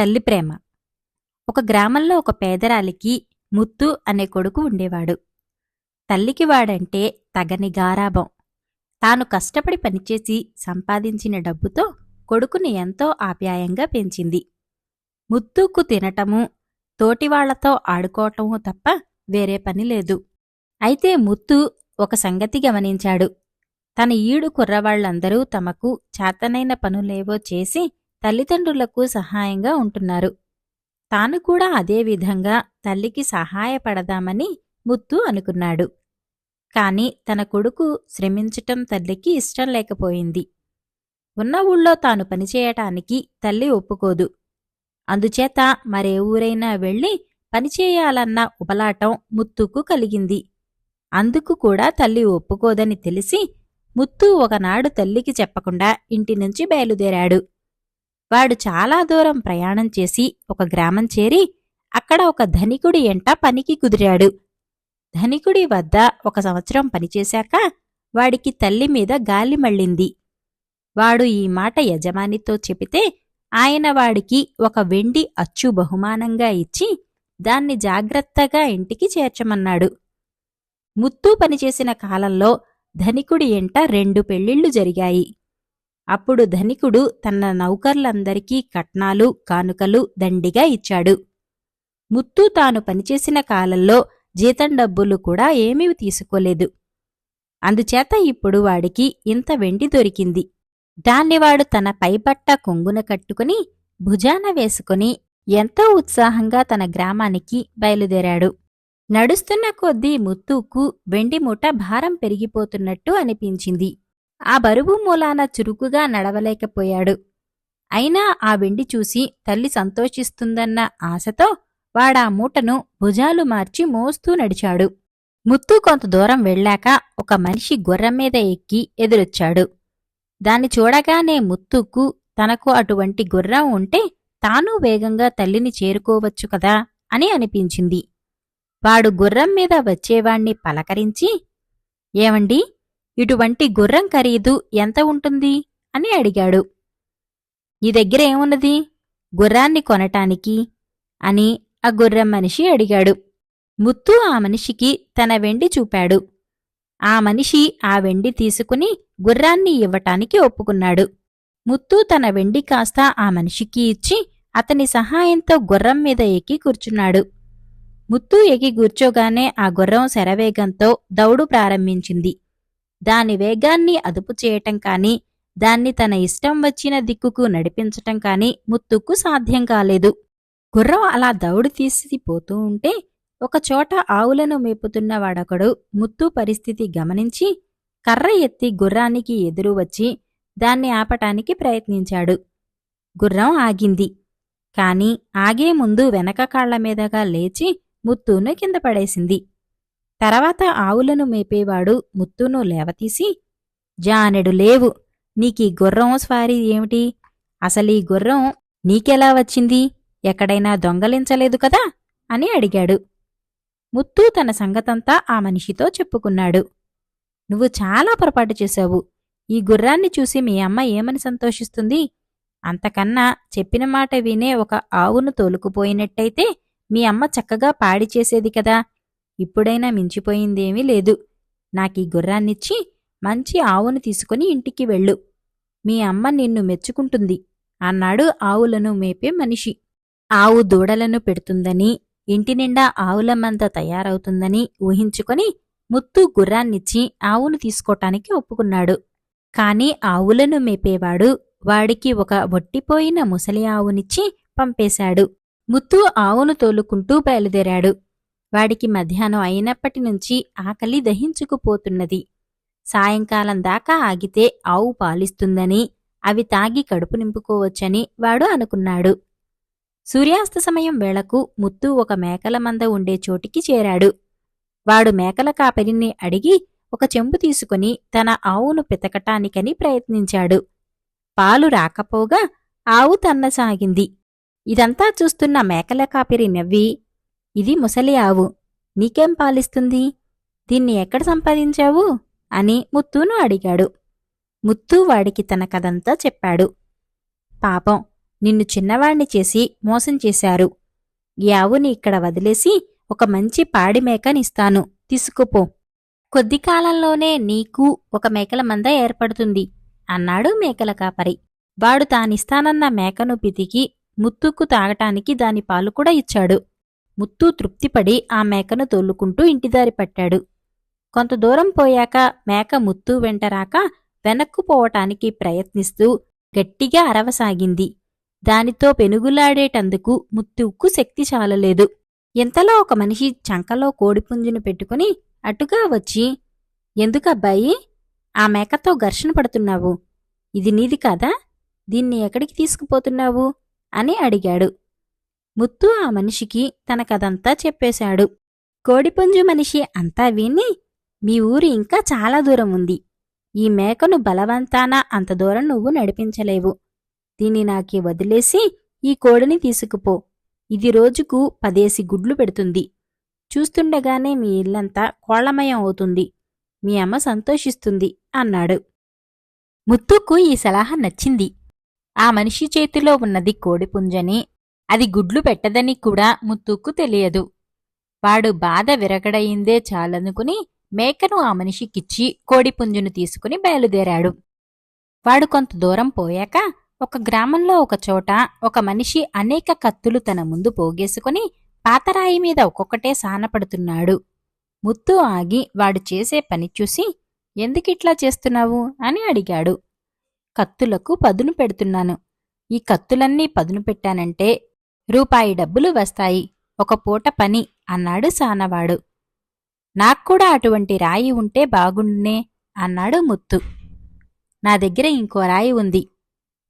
తల్లి ప్రేమ. ఒక గ్రామంలో ఒక పేదరాలికి ముత్తు అనే కొడుకు ఉండేవాడు. తల్లికి వాడంటే తగని గారాభం. తాను కష్టపడి పనిచేసి సంపాదించిన డబ్బుతో కొడుకుని ఎంతో ఆప్యాయంగా పెంచింది. ముత్తుకు తినటము తోటివాళ్ళతో ఆడుకోవటమూ తప్ప వేరే పని లేదు. అయితే ముత్తు ఒక సంగతి గమనించాడు. తన ఈడు కుర్రవాళ్ళందరూ తమకు చేతనైన పనులేవో చేసి తల్లిదండ్రులకు సహాయంగా ఉంటున్నారు. తాను కూడా అదేవిధంగా తల్లికి సహాయపడదామని ముత్తు అనుకున్నాడు. కాని తన కొడుకు శ్రమించటం తల్లికి ఇష్టం లేకపోయింది. ఉన్న ఊళ్ళో తాను పనిచేయటానికి తల్లి ఒప్పుకోదు. అందుచేత మరే ఊరైనా వెళ్ళి పనిచేయాలన్న ఉపలాటం ముత్తుకు కలిగింది. అందుకు కూడా తల్లి ఒప్పుకోదని తెలిసి ముత్తు ఒకనాడు తల్లికి చెప్పకుండా ఇంటి నుంచి బయలుదేరాడు. వాడు చాలా దూరం ప్రయాణం చేసి ఒక గ్రామం చేరి అక్కడ ఒక ధనికుడి ఎంట పనికి కుదిరాడు. ధనికుడి వద్ద ఒక సంవత్సరం పనిచేశాక వాడికి తల్లి మీద గాలి మళ్ళింది. వాడు ఈ మాట యజమానితో చెబితే ఆయన వాడికి ఒక వెండి అచ్చు బహుమానంగా ఇచ్చి దాన్ని జాగ్రత్తగా ఇంటికి చేర్చమన్నాడు. ముత్తు పనిచేసిన కాలంలో ధనికుడి ఎంట రెండు పెళ్ళిళ్ళు జరిగాయి. అప్పుడు ధనికుడు తన నౌకర్లందరికీ కట్నాలు కానుకలు దండిగా ఇచ్చాడు. ముత్తు తాను పనిచేసిన కాలంలో జీతం డబ్బులు కూడా ఏమీ తీసుకోలేదు. అందుచేత ఇప్పుడు వాడికి ఇంత వెండి దొరికింది. దాన్ని వాడు తన పైబట్ట కొంగున కట్టుకుని భుజాన వేసుకుని ఎంతో ఉత్సాహంగా తన గ్రామానికి బయలుదేరాడు. నడుస్తున్న కొద్దీ ముత్తుకు వెండి మూట భారం పెరిగిపోతున్నట్టు అనిపించింది. ఆ బరువు మూలాన చురుకుగా నడవలేకపోయాడు. అయినా ఆ వెండి చూసి తల్లి సంతోషిస్తుందన్న ఆశతో వాడా మూటను భుజాలు మార్చి మోస్తూ నడిచాడు. ముత్తు కొంత దూరం వెళ్ళాక ఒక మనిషి గుర్రం మీద ఎక్కి ఎదురొచ్చాడు. దాన్ని చూడగానే ముత్తుకు తనకు అటువంటి గుర్రం ఉంటే తాను వేగంగా తల్లిని చేరుకోవచ్చు కదా అని అనిపించింది. వాడు గుర్రం మీద వచ్చేవాణ్ణి పలకరించి ఏమండి ఇటువంటి గుర్రం ఖరీదు ఎంత ఉంటుంది? అని అడిగాడు. నీ దగ్గర ఏమున్నది? గుర్రాన్ని కొనటానికి? అని ఆ గుర్రం మనిషి అడిగాడు. ముత్తు ఆ మనిషికి తన వెండి చూపాడు. ఆ మనిషి ఆ వెండి తీసుకుని గుర్రాన్ని ఇవ్వటానికి ఒప్పుకున్నాడు. ముత్తు తన వెండి కాస్త ఆ మనిషికి ఇచ్చి అతని సహాయంతో గుర్రం మీద ఎక్కి కూర్చున్నాడు. ముత్తు ఎగి కూర్చోగానే ఆ గుర్రం శరవేగంతో దౌడు ప్రారంభించింది. దాని వేగాన్ని అదుపు చేయటం కాని దాన్ని తన ఇష్టం వచ్చిన దిక్కుకు నడిపించటం కాని ముత్తుకు సాధ్యం కాలేదు. గుర్రం అలా దౌడు తీసి పోతూ ఉంటే ఒకచోట ఆవులను మేపుతున్న వాడొకడు ముత్తు పరిస్థితి గమనించి కర్ర ఎత్తి గుర్రానికి ఎదురు వచ్చి దాన్ని ఆపటానికి ప్రయత్నించాడు. గుర్రం ఆగింది. కాని ఆగే ముందు వెనక కాళ్ళ మీదగా లేచి ముత్తును కింద పడేసింది. తర్వాత ఆవులను మేపేవాడు ముత్తును లేవతీసి జానెడు లేవు నీకీ గుర్రం స్వారీ ఏమిటి? అసలీ గుర్రం నీకెలా వచ్చింది? ఎక్కడైనా దొంగలించలేదు కదా? అని అడిగాడు. ముత్తు తన సంగతంతా ఆ మనిషితో చెప్పుకున్నాడు. నువ్వు చాలా పొరపాటు చేశావు. ఈ గుర్రాన్ని చూసి మీ అమ్మ ఏమని సంతోషిస్తుంది? అంతకన్నా చెప్పిన మాట వినే ఒక ఆవును తోలుకుపోయినట్టయితే మీ అమ్మ చక్కగా పాడి చేసేది కదా. ఇప్పుడైనా మించిపోయిందేమీ లేదు. నాకీ గుర్రాన్నిచ్చి మంచి ఆవును తీసుకుని ఇంటికి వెళ్ళు. మీ అమ్మ నిన్ను మెచ్చుకుంటుంది అన్నాడు ఆవులను మేపే మనిషి. ఆవు దూడలను పెడుతుందని ఇంటి నిండా ఆవుల మంద తయారవుతుందని ఊహించుకొని ముత్తు గుర్రాన్నిచ్చి ఆవును తీసుకోటానికి ఒప్పుకున్నాడు. కాని ఆవులను మేపేవాడు వాడికి ఒక వట్టిపోయిన ముసలి ఆవునిచ్చి పంపేశాడు. ముత్తు ఆవును తోలుకుంటూ బయలుదేరాడు. వాడికి మధ్యాహ్నం అయినప్పటి నుంచి ఆకలి దహించుకుపోతున్నది. సాయంకాలం దాకా ఆగితే ఆవు పాలిస్తుందని అవి తాగి కడుపు నింపుకోవచ్చని వాడు అనుకున్నాడు. సూర్యాస్త సమయం వేళకు ముత్తు ఒక మేకల మంద ఉండే చోటికి చేరాడు. వాడు మేకల కాపరిని అడిగి ఒక చెంబు తీసుకుని తన ఆవును పితకటానికని ప్రయత్నించాడు. పాలు రాకపోగా ఆవు తన్నసాగింది. ఇదంతా చూస్తున్న మేకల కాపిరి నవ్వి ఇది ముసలి ఆవు. నీకేం పాలిస్తుంది? దీన్ని ఎక్కడ సంపాదించావు? అని ముత్తును అడిగాడు. ముత్తు వాడికి తన కథంతా చెప్పాడు. పాపం నిన్ను చిన్నవాణ్ణి చేసి మోసం చేశారు. ఈ ఆవుని ఇక్కడ వదిలేసి ఒక మంచి పాడి మేకనిస్తాను. తీసుకుపో. కొద్ది కాలంలోనే నీకు ఒక మేకల మంద ఏర్పడుతుంది అన్నాడు మేకల కాపరి. వాడు తానిస్తానన్న మేకను పితికి ముత్తుకు తాగటానికి దాని పాలు కూడా ఇచ్చాడు. ముత్తు తృప్తిపడి ఆ మేకను తోలుకుంటూ ఇంటిదారి పట్టాడు. కొంత దూరం పోయాక మేక ముత్తు వెంటరాక వెనక్కు పోవటానికి ప్రయత్నిస్తూ గట్టిగా అరవసాగింది. దానితో పెనుగులాడేటందుకు ముత్తుకు శక్తి చాలలేదు. ఇంతలో ఒక మనిషి చంకలో కోడిపుంజును పెట్టుకుని అటుగా వచ్చి ఎందుకబ్బాయి ఆ మేకతో ఘర్షణ పడుతున్నావు? ఇది నీది కాదా? దీన్ని ఎక్కడికి తీసుకుపోతున్నావు? అని అడిగాడు. ముత్తు ఆ మనిషికి తనకదంతా చెప్పేశాడు. కోడిపుంజు మనిషి అంతా విని మీ ఊరు ఇంకా చాలా దూరం ఉంది ఈ మేకను బలవంతాన అంత దూరం నువ్వు నడిపించలేవు. దీన్ని నాకి వదిలేసి ఈ కోడిని తీసుకుపో. ఇది రోజుకు పదేసి గుడ్లు పెడుతుంది. చూస్తుండగానే మీ ఇల్లంతా కోళ్ళమయం అవుతుంది. మీ అమ్మ సంతోషిస్తుంది అన్నాడు. ముత్తుకు ఈ సలహా నచ్చింది. ఆ మనిషి చేతిలో ఉన్నది కోడిపుంజని అది గుడ్లు పెట్టదని కూడా ముత్తుకు తెలియదు. వాడు బాధ విరగడయిందే చాలనుకుని మేకను ఆ మనిషికిచ్చి కోడిపుంజును తీసుకుని బయలుదేరాడు. వాడు కొంత దూరం పోయాక ఒక గ్రామంలో ఒక చోట ఒక మనిషి అనేక కత్తులు తన ముందు పోగేసుకుని పాతరాయి మీద ఒక్కొక్కటే సానపడుతున్నాడు. ముత్తు ఆగి వాడు చేసే పని చూసి ఎందుకిట్లా చేస్తున్నావు? అని అడిగాడు. కత్తులకు పదును పెడుతున్నాను. ఈ కత్తులన్నీ పదును పెట్టానంటే రూపాయి డబ్బులు వస్తాయి. ఒక పూట పని అన్నాడు సానవాడు. నాక్కూడా అటువంటి రాయి ఉంటే బాగుండునే అన్నాడు ముత్తు. నా దగ్గర ఇంకో రాయి ఉంది.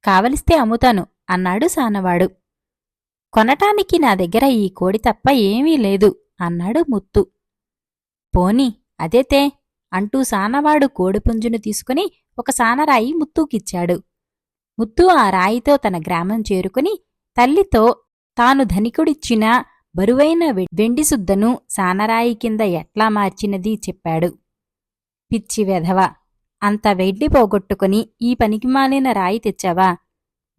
కావలిస్తే అమ్ముతాను అన్నాడు సానవాడు. కొనటానికి నా దగ్గర ఈ కోడి తప్ప ఏమీ లేదు అన్నాడు ముత్తు. పోని అదేతే అంటూ సానవాడు కోడిపుంజును తీసుకుని ఒక సానరాయి ముత్తుకిచ్చాడు. ముత్తు ఆ రాయితో తన గ్రామం చేరుకుని తల్లితో తాను ధనికుడిచ్చిన బరువైన వె- సానరాయి కింద ఎట్లా మార్చినది చెప్పాడు. పిచ్చి వెధవ అంత వెండి పోగొట్టుకుని ఈ పనికిమాలిన రాయి తెచ్చావా?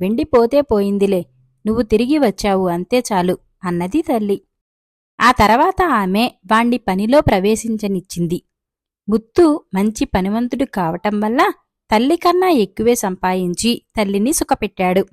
వెండి పోతే పోయిందిలే నువ్వు తిరిగి వచ్చావు అంతే చాలు అన్నది తల్లి. ఆ తర్వాత ఆమె వాణ్ణి పనిలో ప్రవేశించనిచ్చింది. ముత్తు మంచి పనివంతుడు కావటం వల్ల తల్లి కన్నా ఎక్కువే సంపాదించి తల్లిని సుఖపెట్టాడు.